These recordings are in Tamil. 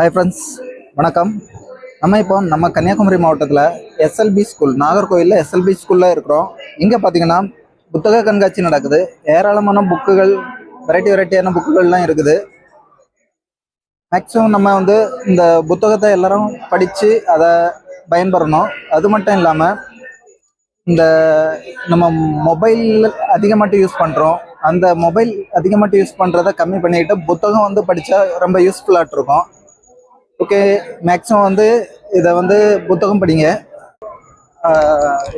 ஹாய் ஃப்ரெண்ட்ஸ் வணக்கம். நம்ம இப்போ நம்ம கன்னியாகுமரி மாவட்டத்தில் எஸ்எல்பி ஸ்கூல் நாகர்கோவிலில் எஸ்எல்பி ஸ்கூலில் இருக்கிறோம். இங்கே பார்த்தீங்கன்னா புத்தக கண்காட்சி நடக்குது. ஏராளமான புக்குகள் வெரைட்டி வெரைட்டியான புக்குகள்லாம் இருக்குது. மேக்ஸிமம் நம்ம வந்து இந்த புத்தகத்தை எல்லாரும் படித்து அதை பயன்பெறணும். அது மட்டும் இல்லாமல் இந்த நம்ம மொபைல் அதிகமாட்டு யூஸ் பண்ணுறோம் அந்த மொபைல் அதிகமாட்டு யூஸ் பண்ணுறத கம்மி பண்ணிக்கிட்டு புத்தகம் வந்து படித்தா ரொம்ப யூஸ்ஃபுல்லாக இருக்கும். ஓகே மேக்ஸிமம் வந்து இதை வந்து புத்தகம் படிங்க.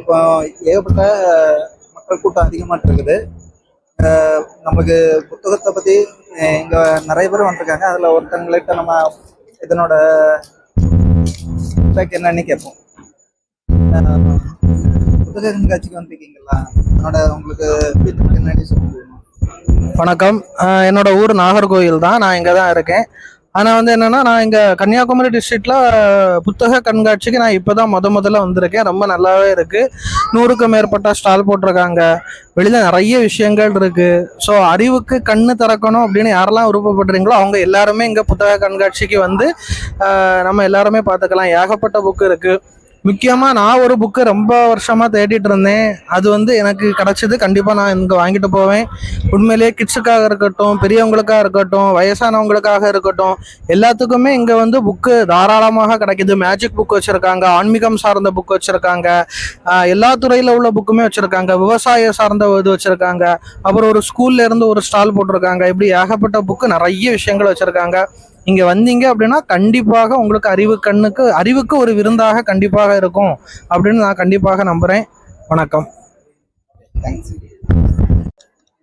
இப்போ ஏகப்பட்ட மக்கள் கூட்டம் அதிகமாக இருக்குது. ஆஹ் நமக்கு புத்தகத்தை பற்றி இங்கே நிறைய பேர் வந்திருக்காங்க. அதில் ஒருத்தவங்கள்ட்ட நம்ம இதனோட என்னன்னு கேட்போம். புத்தக கண்காட்சிக்கு வந்திருக்கீங்களா? அதனோட உங்களுக்கு feedback என்னன்னு சொல்லுங்க. வணக்கம். என்னோட ஊர் நாகர்கோவில் தான் நான் இங்கே தான் இருக்கேன். ஆனால் வந்து என்னன்னா நான் இங்கே கன்னியாகுமரி டிஸ்ட்ரிக்டில் புத்தக கண்காட்சிக்கு நான் இப்போ தான் முத முதல்ல வந்திருக்கேன். ரொம்ப நல்லாவே இருக்குது நூறுக்கும் மேற்பட்ட ஸ்டால் போட்டிருக்காங்க. வெளியில் நிறைய விஷயங்கள் இருக்குது ஸோ அறிவுக்கு கண்ணு திறக்கணும் அப்படின்னு யாரெல்லாம் விருப்பப்படுறீங்களோ அவங்க எல்லாருமே இங்கே புத்தக கண்காட்சிக்கு வந்து நம்ம எல்லாருமே பார்த்துக்கலாம். ஏகப்பட்ட புக்கு இருக்குது முக்கியமாக நான் ஒரு புக்கு ரொம்ப வருஷமாக தேடிட்டு இருந்தேன். அது வந்து எனக்கு கிடச்சிது. கண்டிப்பாக நான் இங்கே வாங்கிட்டு போவேன். உண்மையிலேயே கிட்ஸுக்காக இருக்கட்டும் பெரியவங்களுக்காக இருக்கட்டும் வயசானவங்களுக்காக இருக்கட்டும் எல்லாத்துக்குமே இங்கே வந்து புக்கு தாராளமாக கிடைக்கிது. மேஜிக் புக் வச்சுருக்காங்க ஆன்மீகம் சார்ந்த புக் வச்சுருக்காங்க எல்லா துறையில் உள்ள புக்குமே வச்சுருக்காங்க. விவசாயம் சார்ந்த இது வச்சுருக்காங்க. அப்புறம் ஒரு ஸ்கூல்லேருந்து ஒரு ஸ்டால் போட்டிருக்காங்க. இப்படி ஏகப்பட்ட புக்கு நிறைய விஷயங்கள் வச்சுருக்காங்க. இங்கே வந்தீங்க அப்படின்னா கண்டிப்பாக உங்களுக்கு அறிவு கண்ணுக்கு அறிவுக்கு ஒரு விருந்தாக கண்டிப்பாக இருக்கும் அப்படின்னு நான் கண்டிப்பாக நம்புகிறேன் வணக்கம். தேங்க்ஸ்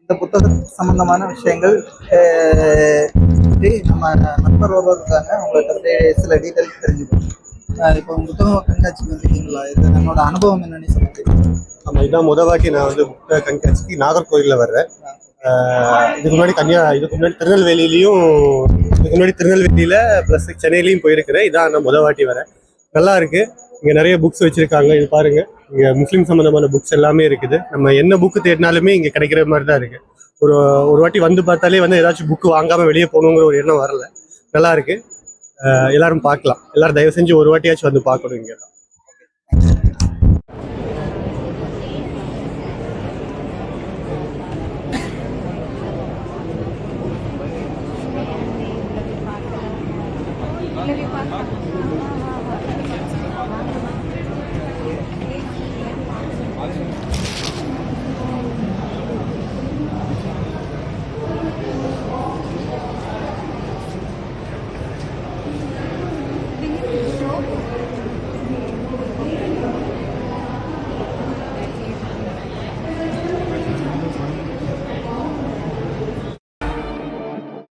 இந்த புத்தக சம்பந்தமான விஷயங்கள் நம்ம நண்பர் ஒருவர் இருக்காங்க. அவங்கள்ட்ட சில டீட்டெயில்ஸ் தெரிஞ்சுக்கணும் இப்போ புத்தக கண்காட்சிக்கு வந்திருக்கீங்களா? இது நம்மளோட அனுபவம் என்னன்னு சொல்லுங்க. ஆமாம் இதான் முத வாட்டி நான் வந்து புத்தக கண்காட்சிக்கு நாகர்கோவிலில் வர்றேன். இதுக்கு முன்னாடி கன்னியா இதுக்கு முன்னாடி திருநெல்வேலியிலையும் இதுக்கு முன்னாடி திருநெல்வேலியில் ப்ளஸ் சென்னையிலையும் போயிருக்கிறேன். இதான் நான் முத வாட்டி வரேன். நல்லா இருக்கு. இங்கே நிறைய புக்ஸ் வச்சுருக்காங்க. இது பாருங்க. இங்கே முஸ்லீம் சம்மந்தமான புக்ஸ் எல்லாமே இருக்குது. நம்ம என்ன புக்கு தேடினாலுமே இங்கே கிடைக்கிற மாதிரி தான் இருக்கு. ஒரு ஒரு வாட்டி வந்து பார்த்தாலே வந்து ஏதாச்சும் புக்கு வாங்காமல் வெளியே போகணுங்கிற ஒரு எண்ணம் வரல. நல்லா இருக்கு. எல்லாரும் பார்க்கலாம். எல்லாரும் தயவு செஞ்சு ஒரு வாட்டியாச்சும் வந்து பார்க்கணும் இங்கே 茉莉